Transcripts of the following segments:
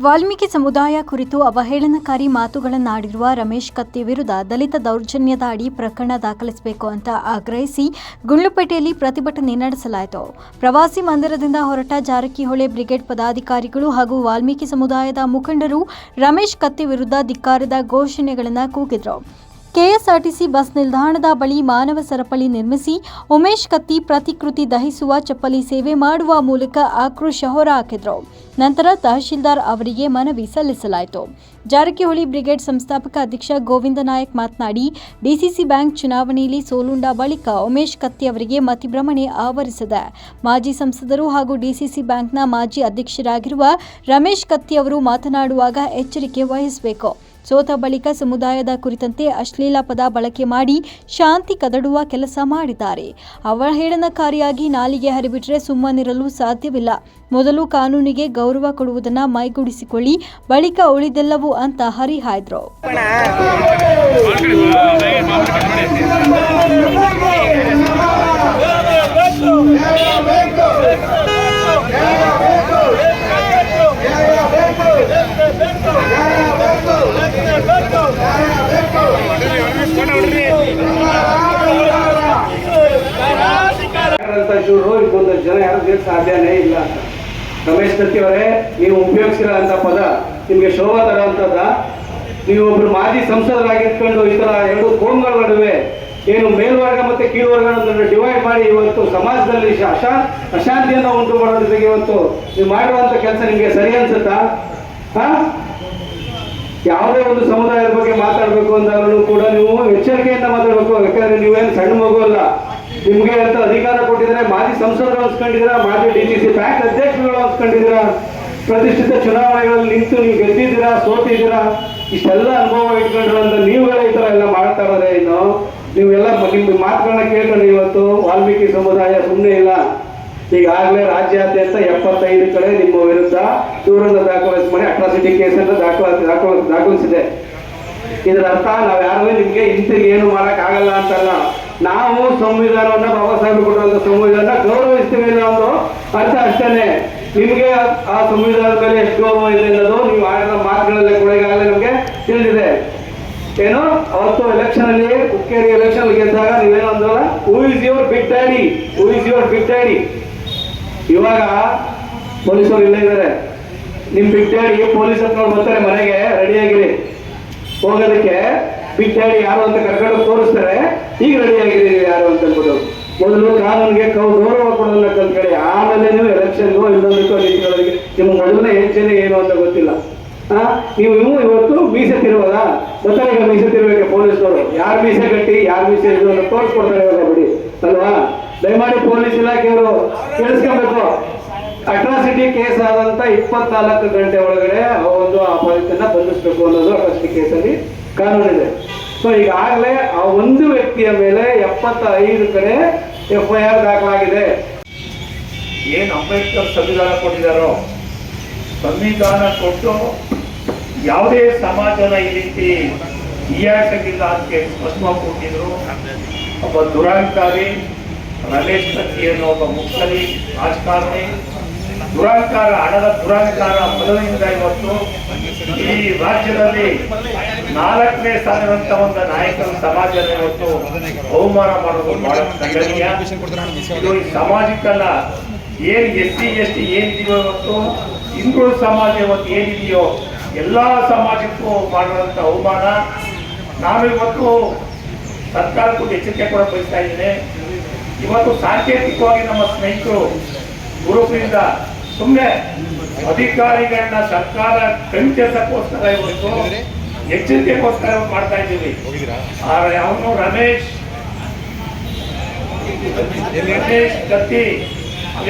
ವಾಲ್ಮೀಕಿ ಸಮುದಾಯ ಕುರಿತು ಅವಹೇಳನಕಾರಿ ಮಾತುಗಳನ್ನಾಡಿರುವ ರಮೇಶ್ ಕತ್ತಿ ವಿರುದ್ಧ ದಲಿತ ದೌರ್ಜನ್ಯದ ಅಡಿ ಪ್ರಕರಣ ದಾಖಲಿಸಬೇಕು ಅಂತ ಆಗ್ರಹಿಸಿ ಗುಂಡ್ಲುಪೇಟೆಯಲ್ಲಿ ಪ್ರತಿಭಟನೆ ನಡೆಸಲಾಯಿತು. ಪ್ರವಾಸಿ ಮಂದಿರದಿಂದ ಹೊರಟ ಜಾರಕಿಹೊಳಿ ಬ್ರಿಗೇಡ್ ಪದಾಧಿಕಾರಿಗಳು ಹಾಗೂ ವಾಲ್ಮೀಕಿ ಸಮುದಾಯದ ಮುಖಂಡರು ರಮೇಶ್ ಕತ್ತಿ ವಿರುದ್ಧ ಧಿಕ್ಕಾರದ ಘೋಷಣೆಗಳನ್ನು ಕೂಗಿದ್ರು. ಕೆಎಸ್ಆರ್ಟಿಸಿ ಬಸ್ ನಿಲ್ದಾಣದ ಬಳಿ ಮಾನವ ಸರಪಳಿ ನಿರ್ಮಿಸಿ ಉಮೇಶ್ ಕತ್ತಿ ಪ್ರತಿಕೃತಿ ದಹಿಸುವ ಚಪ್ಪಲಿ ಸೇವೆ ಮಾಡುವ ಮೂಲಕ ಆಕ್ರೋಶ ಹೊರಹಾಕಿದರು. ನಂತರ ತಹಶೀಲ್ದಾರ್ ಅವರಿಗೆ ಮನವಿ ಸಲ್ಲಿಸಲಾಯಿತು. ಜಾರಕಿಹೊಳಿ ಬ್ರಿಗೇಡ್ ಸಂಸ್ಥಾಪಕ ಅಧ್ಯಕ್ಷ ಗೋವಿಂದ ನಾಯಕ್ ಮಾತನಾಡಿ, ಡಿಸಿಸಿ ಬ್ಯಾಂಕ್ ಚುನಾವಣೆಯಲ್ಲಿ ಸೋಲುಂಡ ಬಳಿಕ ಉಮೇಶ್ ಕತ್ತಿ ಅವರಿಗೆ ಮತಿಭ್ರಮಣೆ ಆವರಿಸಿದೆ. ಮಾಜಿ ಸಂಸದರು ಹಾಗೂ ಡಿಸಿಸಿ ಬ್ಯಾಂಕ್ನ ಮಾಜಿ ಅಧ್ಯಕ್ಷರಾಗಿರುವ ರಮೇಶ್ ಕತ್ತಿ ಅವರು ಮಾತನಾಡುವಾಗ ಎಚ್ಚರಿಕೆ ವಹಿಸಬೇಕು. ಸೋತ ಬಳಿಕ ಸಮುದಾಯದ ಕುರಿತಂತೆ ಅಶ್ಲೀಲ ಪದ ಬಳಕೆ ಮಾಡಿ ಶಾಂತಿ ಕದಡುವ ಕೆಲಸ ಮಾಡಿದ್ದಾರೆ. ಅವಹೇಳನಕಾರಿಯಾಗಿ ನಾಲಿಗೆ ಹರಿಬಿಟ್ರೆ ಸುಮ್ಮನಿರಲು ಸಾಧ್ಯವಿಲ್ಲ. ಮೊದಲು ಕಾನೂನಿಗೆ ಗೌರವ ಕೊಡುವುದನ್ನ ಮೈಗೂಡಿಸಿಕೊಳ್ಳಿ, ಬಳಿಕ ಉಳಿದೆಲ್ಲವೂ ಅಂತ ಹರಿಹಾಯ್ದ್ರು. ಶೂರು ಇದೊಂದಷ್ಟು ಜನ ಯಾರು ಸಾಧ್ಯನೇ ಇಲ್ಲ ಅಂತ. ರಮೇಶ್ ಅವರೇ ನೀವು ಉಪಯೋಗಿಸಿರೋ ಅಂತ ಪದ, ನಿಮಗೆ ಶೋಭಾ ತರುವಂಥದ್ದ ನೀವು ಒಬ್ರು ಮಾಜಿ ಸಂಸದರಾಗಿಟ್ಕೊಂಡು ಈ ತರ ಎರಡು ಕೋಮ್ಗಳ ನಡುವೆ ಏನು ಮೇಲ್ವರ್ಗ ಮತ್ತೆ ಕೀಳ್ವರ್ಗ ಡಿವೈಡ್ ಮಾಡಿ ಇವತ್ತು ಸಮಾಜದಲ್ಲಿ ಅಶಾ ಅಶಾಂತಿಯನ್ನು ಉಂಟು ಮಾಡೋ ಜೊತೆಗೆ ಇವತ್ತು ನೀವು ಮಾಡಿರುವಂತ ಕೆಲಸ ನಿಮಗೆ ಸರಿ ಅನ್ಸುತ್ತಾ? ಹಾ? ಯಾವುದೇ ಒಂದು ಸಮುದಾಯದ ಬಗ್ಗೆ ಮಾತಾಡಬೇಕು ಅಂದಾಗಲೂ ಕೂಡ ನೀವು ಎಚ್ಚರಿಕೆಯಿಂದ ಮಾತಾಡಬೇಕು. ಯಾಕಂದ್ರೆ ನೀವೇನು ಸಣ್ಣ ಮಗು ಅಲ್ಲ. ನಿಮ್ಗೆ ಅಂತ ಅಧಿಕಾರ ಕೊಟ್ಟಿದ್ದಾರೆ, ಮಾಜಿ ಸಂಸದರು ಅನ್ಸ್ಕೊಂಡಿದ್ದೀರಾ, ಮಾಜಿ ಡಿ ಸಿ ಬ್ಯಾಂಕ್ ಅಧ್ಯಕ್ಷರುಗಳು ಅನ್ಸ್ಕೊಂಡಿದ್ದೀರಾ, ಪ್ರತಿಷ್ಠಿತ ಚುನಾವಣೆಗಳಲ್ಲಿ ನಿಂತು ನೀವು ಗೆದ್ದಿದ್ದೀರಾ, ಸೋತಿದ್ದೀರಾ, ಇಷ್ಟೆಲ್ಲ ಅನುಭವ ಇಟ್ಕೊಂಡಿರುವಂತ ನೀವುಗಳೇ ಈ ತರ ಎಲ್ಲ ಮಾಡ್ತಾ ಇರೋದೇ ಇನ್ನು? ನೀವೆಲ್ಲ ನಿಮ್ ನಿಮ್ಮ ಮಾತುಗಳನ್ನ ಕೇಳ್ಕೊಂಡು ಇವತ್ತು ವಾಲ್ಮೀಕಿ ಸಮುದಾಯ ಸುಮ್ಮನೆ ಇಲ್ಲ. ಈಗಾಗಲೇ ರಾಜ್ಯಾದ್ಯಂತ ಎಪ್ಪತ್ತೈದು ಕಡೆ ನಿಮ್ಮ ವಿರುದ್ಧ ದೂರದ ದಾಖಲಿಸಿ ಮಾಡಿ ಅಟ್ರಾಸಿಟಿ ಕೇಸನ್ನು ದಾಖಲಾತಿ ದಾಖಲ ದಾಖಲಿಸಿದೆ. ಇದರ ಅರ್ಥ ನಾವು ಯಾರು ನಿಮಗೆ ಇಂತಿಗೆ ಏನು ಮಾಡೋಕ್ಕಾಗಲ್ಲ ಅಂತಲ್ಲ. ನಾವು ಸಂವಿಧಾನವನ್ನ ಬಾಬಾ ಸಾಹೇಬ್ ಕೊಟ್ಟಿರುವಂತ ಸಂವಿಧಾನ ಗೌರವಿಸ್ತೀವಿ ಅನ್ನೋ ಅರ್ಥ ಅಷ್ಟೇನೆ. ನಿಮ್ಗೆ ಆ- ಸಂವಿಧಾನದ ಮೇಲೆ ಎಷ್ಟು ಗೌರವ ಇದೆ ಅನ್ನೋದು ನೀವು ಆಡಿದ ಮಾತುಗಳಲ್ಲೇ ಕೂಡ ಈಗಾಗಲೇ ನಮ್ಗೆ ತಿಳಿದಿದೆ. ಏನು? ಅವತ್ತು ಎಲೆಕ್ಷನ್ ಅಲ್ಲಿ ಹುಕ್ಕೇರಿ ಎಲೆಕ್ಷನ್ ಗೆದ್ದಾಗ ನೀವೇನು ಅಂದ್ರಲ್ಲ? Who is your big daddy who is your big daddy ಇವಾಗ ಪೊಲೀಸರು ಇಲ್ಲೇ ಇದ್ದಾರೆ. ನಿಮ್ ಬಿಗ್ ಪೊಲೀಸ್ ಹತ್ರ ಬರ್ತಾರೆ ಮನೆಗೆ ರೆಡಿಯಾಗಿರಿ ಹೋಗೋದಕ್ಕೆ ಡ್ಯಾಡಿ ಯಾರು ಅಂತ ಕರ್ಕೊಂಡು ತೋರಿಸ್ತಾರೆ, ಈಗ ರೆಡಿ ಆಗಿರಿ ಯಾರು ಅಂತ ಅಂದ್ಬಿಟ್ಟು. ಮೊದಲು ಕಾನೂನಿಗೆ ಕೌ ಗೌರವ ಕೊಡೋದನ್ನ ಕಲ್ತ್ಕೊಳ್ಳಿ ಆಮೇಲೆ ನೀವು ಎಲೆಕ್ಷನ್ ಇನ್ನೊಂದಕ್ಕೂ ನಿಂತ್ಕೊಳ್ಳೋದಕ್ಕೆ. ನಿಮ್ಮ ಮೊದಲನೇ ಹೆಚ್ಚಿನ ಏನು ಅಂತ ಗೊತ್ತಿಲ್ಲ. ನೀವು ಇವು ಇವತ್ತು ಮೀಸೆ ತಿರುವಲ್ಲ ಗೊತ್ತಲ್ಲ ಈಗ ಮೀಸೆ ತಿರುವಕ್ಕೆ ಪೊಲೀಸ್ನವರು? ಯಾರು ಮೀಸೆ ಕಟ್ಟಿ ಯಾರು ಮೀಸೆ ಇದು ಅಂತ ತೋರಿಸ್ಕೊಡ್ತಾರೆ ಇವಾಗ ಬಿಡಿ. ಅಲ್ವಾ? ದಯಮಾಡಿ ಪೊಲೀಸ್ ಇಲಾಖೆಯವರು ಕೇಳಿಸ್ಕೊಬೇಕು ಅಟ್ರಾಸಿಟಿ ಕೇಸ್ ಆದಂತ ಇಪ್ಪತ್ನಾಲ್ಕು ಗಂಟೆ ಒಳಗಡೆ ಆ ಒಂದು ಅಪರಾಧನ ಬಂಧಿಸಬೇಕು ಅನ್ನೋದು ಅಟ್ರಾಸಿಟಿ ಕೇಸಲ್ಲಿ ಕಾನೂನಿದೆ ಸೊ ಈಗಾಗಲೇ ಆ ಒಂದು ವ್ಯಕ್ತಿಯ ಮೇಲೆ ಎಪ್ಪತ್ತೈದು ಕಡೆ ಎಫ್ ಐ ದಾಖಲಾಗಿದೆ. ಏನು ಅಂಬೇಡ್ಕರ್ ಸಂವಿಧಾನ ಕೊಟ್ಟಿದ್ದಾರೋ ಸಂವಿಧಾನ ಕೊಟ್ಟು ಯಾವುದೇ ಸಮಾಜನ ಈ ರೀತಿ ಹೀಯಾಳಿಸಂಗಿಲ್ಲ ಅಂತ ಸ್ಪಷ್ಟವಾಗಿ ಕೊಟ್ಟಿದ್ರು. ಒಬ್ಬ ದುರಾಂಕಾರಿ ರಮೇಶ್ ಕತ್ತಿ ಅನ್ನೋ ಒಬ್ಬ ಮುಕ್ಕಲಿ ರಾಜಕಾರಣಿ ದುರಾಂಕಾರ ಹಣದ ದುರಾಂಕಾರ ಮೊದಲಿನಿಂದ ಇವತ್ತು ಈ ರಾಜ್ಯದಲ್ಲಿ ನಾಲ್ಕನೇ ಸ್ಥಾನದಂತ ಒಂದು ನಾಯಕರ ಸಮಾಜದ ಇವತ್ತು ಅವಮಾನ ಮಾಡೋದು ಬಹಳ ಖಂಡನೀಯ ಇದು ಸಮಾಜಕ್ಕಲ್ಲ ಏನ್ ಎಸ್ ಸಿ ಎಸ್ ಟಿ ಏನಿದೆಯೋ ಇವತ್ತು, ಹಿಂದುಳಿದ ಸಮಾಜ ಇವತ್ತು ಏನಿದೆಯೋ ಎಲ್ಲಾ ಸಮಾಜಕ್ಕೂ ಮಾಡಿರುವಂತ ಅವಮಾನ ನಾನು ಇವತ್ತು ಸರ್ಕಾರಕ್ಕೂ ಎಚ್ಚರಿಕೆ ಕೂಡ ಬಯಸ್ತಾ ಇದ್ದೇನೆ. ಇವತ್ತು ಸಾಂಕೇತಿಕವಾಗಿ ನಮ್ಮ ಸ್ನೇಹಿತರು ಗ್ರೂಪಿನಿಂದ ಸುಮ್ಮನೆ ಅಧಿಕಾರಿಗಳನ್ನ ಸರ್ಕಾರ ಕಂಚಸಕ್ಕೋಸ್ಕರ ಇವತ್ತು ಎಚ್ಚರಿಕೆಗೋಸ್ಕರ ಮಾಡ್ತಾ ಇದ್ದೀವಿ. ಆದ್ರೆ ಅವನು ರಮೇಶ್. ರಮೇಶ್ ಕತ್ತಿ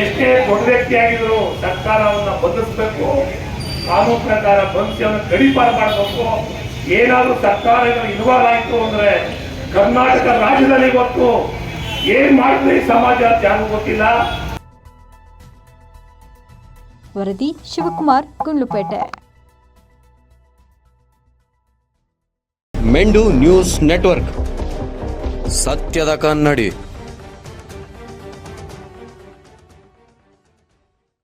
ಎಷ್ಟೇ ದೊಡ್ಡ ವ್ಯಕ್ತಿ ಆಗಿದ್ರು ಸರ್ಕಾರವನ್ನ ಬಂಧಿಸಬೇಕು ಕಾನೂನು ಪ್ರಕಾರ ಬಂಧಿಸಿ ಅವನ್ನ ಗಡಿಪಾರ ಮಾಡಬೇಕು. ಏನಾದ್ರೂ ಸರ್ಕಾರ ಇನ್ವಾಲ್ವ್ ಆಯ್ತು ಅಂದ್ರೆ ಕರ್ನಾಟಕ ರಾಜ್ಯದಲ್ಲಿ ಇವತ್ತು ಏನ್ ಮಾಡಿದ್ರೆ ಈ ಸಮಾಜ ಯಾರು ಯಾರಿಗೂ ಗೊತ್ತಿಲ್ಲ. ವರದಿ ಶಿವಕುಮಾರ್ ಗುಂಡ್ಲುಪೇಟೆ ಮೆಂಡು ನ್ಯೂಸ್ ನೆಟ್ವರ್ಕ್ ಸತ್ಯದ ಕನ್ನಡಿ